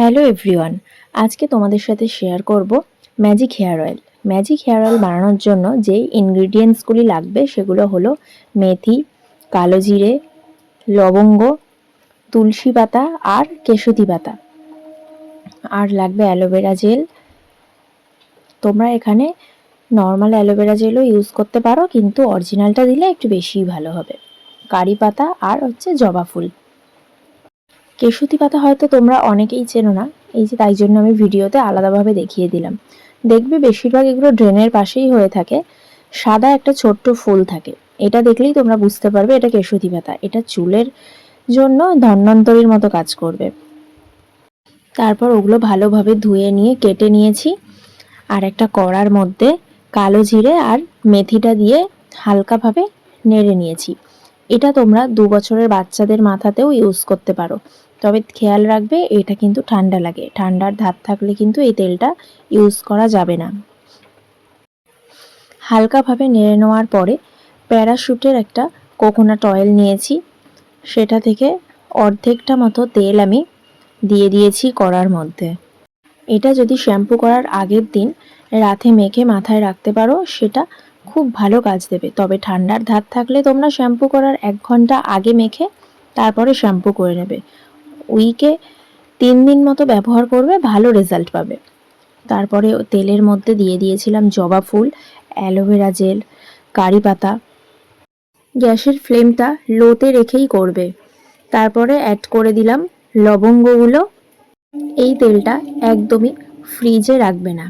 Hello everyone, আজকে তোমাদের সাথে শেয়ার করব magic hair oil. Magic hair oil বানানোর জন্য যে ইনগ্রিডিয়েন্টসগুলি লাগবে সেগুলো হলো মেথি, কালো জিরে, লবঙ্গ, তুলসী পাতা আর কেশুতি পাতা। আর লাগবে অ্যালোভেরা জেল। তোমরা এখানে নর্মাল অ্যালোভেরা জেলও ইউজ করতে পারো, কিন্তু অরিজিনালটা দিলে একটু বেশিই ভালো হবে। কারি পাতা আর হচ্ছে জবা ফুল। কেশুতি পাতা হয়তো তোমরা অনেকেই চেনো না। এই যে তাই জন্য আমি ভিডিওতে আলাদাভাবে দেখিয়ে দিলাম। দেখবে বেশিরভাগ এগুলো ড্রেনের পাশেই হয়ে থাকে। সাদা একটা ছোট্ট ফুল থাকে। এটা দেখলেই তোমরা বুঝতে পারবে এটা কেশুতি পাতা। এটা চুলের জন্য ধন্বন্তরীর মতো কাজ করবে। তারপর ওগুলো ভালোভাবে ধুয়ে নিয়ে কেটে নিয়েছি। আর একটা কড়ার মধ্যে কালো জিরে আর মেথিটা দিয়ে হালকাভাবে নেড়ে নিয়েছি। এটা তোমরা দু বছরের বাচ্চাদের মাথাতেও ইউজ করতে পারো। তবে খেয়াল রাখবে, এটা কিন্তু ঠান্ডা লাগে। ঠান্ডার ধার থাকলে কিন্তু এই তেলটা ইউজ করা যাবে না। হালকাভাবে নেড়ে নেওয়ার পরে প্যারাশুটের একটা কোকোনাট অয়েল নিয়েছি। সেটা থেকে অর্ধেকটা মতো তেল আমি দিয়ে দিয়েছি কড়ার মধ্যে। এটা যদি শ্যাম্পু করার আগের দিন রাতে মেখে মাথায় রাখতে পারো, সেটা খুব ভালো কাজ দেবে। তবে ঠান্ডার ধার থাকলে তোমরা শ্যাম্পু করার এক ঘণ্টা আগে মেখে তারপরে শ্যাম্পু করে নেবে। উইকে তিন দিন মতো ব্যবহার করবে, ভালো রেজাল্ট পাবে। তারপরে তেলের মধ্যে দিয়ে দিয়েছিলাম জবা ফুল অ্যালোভেরা জেল কারি পাতা। গ্যাসের ফ্লেমটা লোতে রেখেই করবে। তারপরে অ্যাড করে দিলাম লবঙ্গগুলো। এই তেলটা একদমই ফ্রিজে রাখবে না।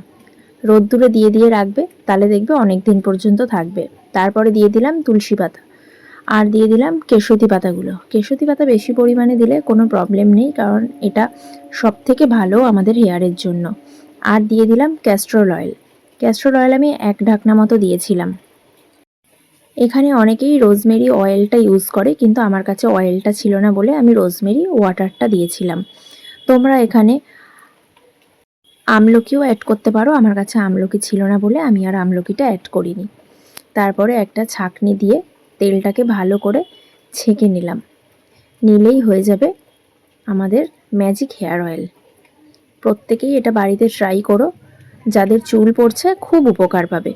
রোদ্দুরে দিয়ে দিয়ে রাখবে, তাহলে দেখবে অনেক দিন পর্যন্ত থাকবে। তারপরে দিয়ে দিলাম তুলসী পাতা। আর দিয়ে দিলাম কেশতি পাতাগুলো। কেশতি পাতা বেশি পরিমাণে দিলে কোনো প্রবলেম নেই, কারণ এটা সব থেকে ভালো আমাদের হেয়ারের জন্য। আর দিয়ে দিলাম ক্যাস্ট্রল অয়েল ক্যাস্ট্রল অয়েল আমি এক ঢাকনা মতো দিয়েছিলাম। এখানে অনেকেই রোজমেরি অয়েলটা ইউজ করে, কিন্তু আমার কাছে অয়েলটা ছিল না বলে আমি রোজমেরি ওয়াটারটা দিয়েছিলাম। তোমরা এখানে আমলকিও অ্যাড করতে পারো, আমার কাছে আমলকি ছিল না বলে আমি আর আমলকিটা অ্যাড করিনি। তারপরে একটা ছাকনি দিয়ে তেলটাকে ভালো করে ছেঁকে নিলাম। নিলেই হয়ে যাবে আমাদের ম্যাজিক হেয়ার অয়েল প্রত্যেকেই এটা বাড়িতে ট্রাই করো। যাদের চুল পড়ছে খুব উপকার পাবে।